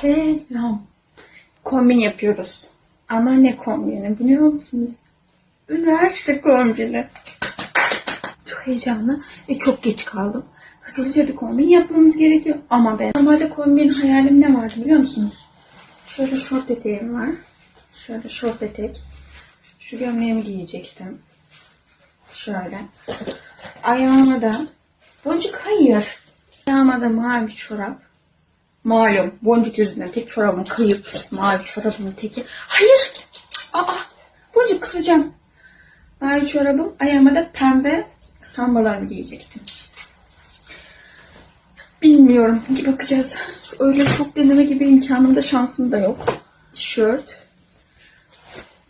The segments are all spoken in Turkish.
Selam. Kombin yapıyoruz. Ama ne kombini biliyor musunuz? Üniversite kombini. Çok heyecanlı ve çok geç kaldım. Hızlıca bir kombin yapmamız gerekiyor. Ama ben normalde kombin hayalim ne vardı biliyor musunuz? Şöyle şort eteğim var. Şöyle şort etek. Şu gömleğimi giyecektim. Şöyle. Ayağıma da boncuk hayır. Ayağıma da mavi çorap. Malum boncuk yüzünden tek çorabım kayıp. Mavi çorabımın teki. Hayır. Aa, boncuk kısacağım. Mavi çorabım. Ayağıma da pembe sambalarımı giyecektim. Bilmiyorum. Bir bakacağız. Şu öyle çok deneme gibi imkanım da şansım da yok. Tişört.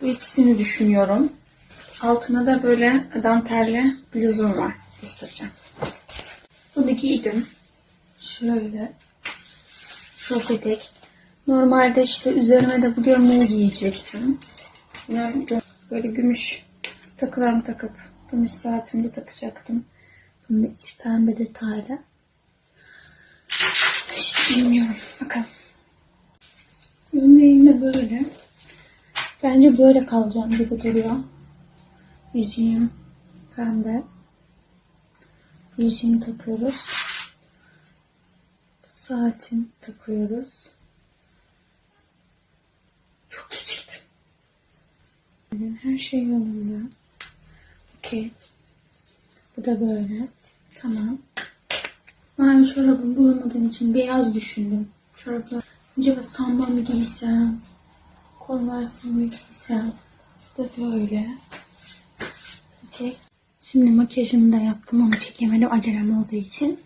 Bu ikisini düşünüyorum. Altına da böyle dantelli bluzum var. Göstereceğim. Bunu giydim. Şöyle. Şort etek. Normalde işte üzerime de bu gömleği giyecektim. Böyle gümüş takılarımı takıp gümüş saatimi takacaktım. Bunun içi pembe detaylı. İşte bilmiyorum. Bakalım. Gömleğim de böyle. Bence böyle kalacağım gibi duruyor. Yüzüğüm pembe. Yüzüğümü takıyoruz. Saatin takıyoruz. Çok geciktim. Her şey yolunda. Okey. Bu da böyle. Tamam. Mavi çorabımı bulamadığım için beyaz düşündüm. Çoraplar. Acaba samba mı giysem? Converse mı giysem? Bu da böyle. Okey. Şimdi makyajımı da yaptım ama çekemedim acelem olduğu için.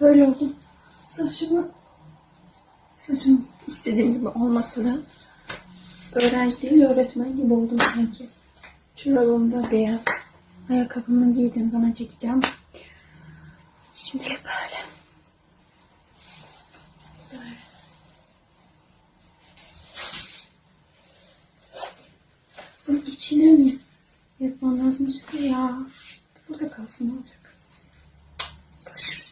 Böyle oldu. Saçımı saçım istediğim gibi olmasa da öğrenci değil öğretmen gibi oldum sanki. Çorabım da beyaz. Ayakkabımı giydiğim zaman çekeceğim. Şimdilik böyle. Böyle. Bunun içine mi yapmam lazım? Ya burada kalsın ne olacak? Görüşürüz.